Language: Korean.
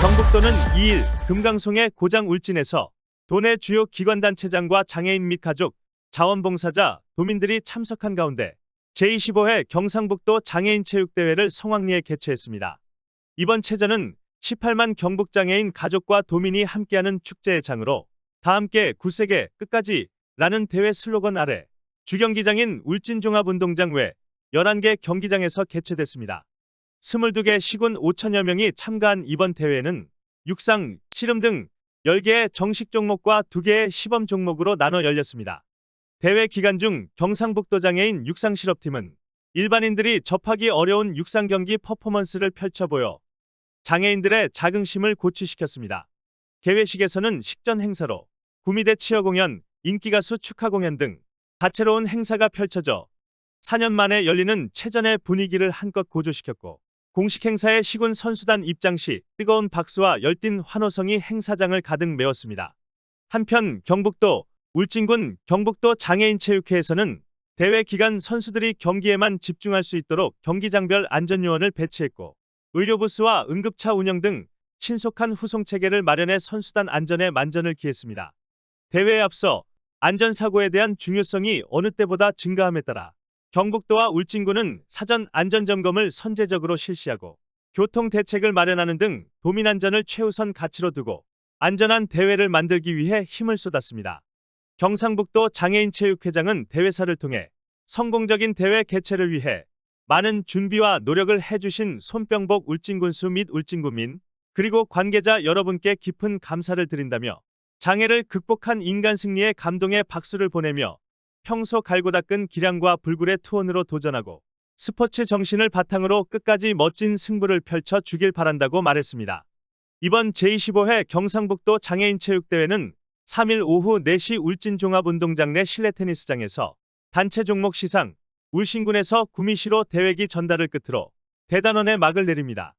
경북도는 2일 금강송의 고장 울진에서 도내 주요 기관단체장과 장애인 및 가족, 자원봉사자, 도민들이 참석한 가운데 제25회 경상북도 장애인체육대회를 성황리에 개최했습니다. 이번 체전은 18만 경북장애인 가족과 도민이 함께하는 축제의 장으로 다 함께 구세계 끝까지 라는 대회 슬로건 아래 주경기장인 울진종합운동장 외 11개 경기장에서 개최됐습니다. 22개 시군 5천여 명이 참가한 이번 대회는 육상, 씨름 등 10개의 정식 종목과 2개의 시범 종목으로 나눠 열렸습니다. 대회 기간 중 경상북도 장애인 육상 실업팀은 일반인들이 접하기 어려운 육상 경기 퍼포먼스를 펼쳐 보여 장애인들의 자긍심을 고취시켰습니다. 개회식에서는 식전 행사로 구미대 치어 공연, 인기가수 축하 공연 등 다채로운 행사가 펼쳐져 4년 만에 열리는 체전의 분위기를 한껏 고조시켰고 공식 행사의 시군 선수단 입장 시 뜨거운 박수와 열띤 환호성이 행사장을 가득 메웠습니다. 한편 경북도 울진군 경북도 장애인 체육회에서는 대회 기간 선수들이 경기에만 집중할 수 있도록 경기장별 안전요원을 배치했고 의료부스와 응급차 운영 등 신속한 후송 체계를 마련해 선수단 안전에 만전을 기했습니다. 대회에 앞서 안전사고에 대한 중요성이 어느 때보다 증가함에 따라 경북도와 울진군은 사전 안전점검을 선제적으로 실시하고 교통 대책을 마련하는 등 도민 안전을 최우선 가치로 두고 안전한 대회를 만들기 위해 힘을 쏟았습니다. 경상북도 장애인 체육회장은 대회사를 통해 성공적인 대회 개최를 위해 많은 준비와 노력을 해주신 손병복 울진군수 및 울진군민 그리고 관계자 여러분께 깊은 감사를 드린다며 장애를 극복한 인간 승리에 감동의 박수를 보내며 평소 갈고 닦은 기량과 불굴의 투혼으로 도전하고 스포츠 정신을 바탕으로 끝까지 멋진 승부를 펼쳐 주길 바란다고 말했습니다. 이번 제25회 경상북도 장애인 체육대회는 3일 오후 4시 울진종합운동장 내 실내 테니스장에서 단체 종목 시상 울신군에서 구미시로 대회기 전달을 끝으로 대단원의 막을 내립니다.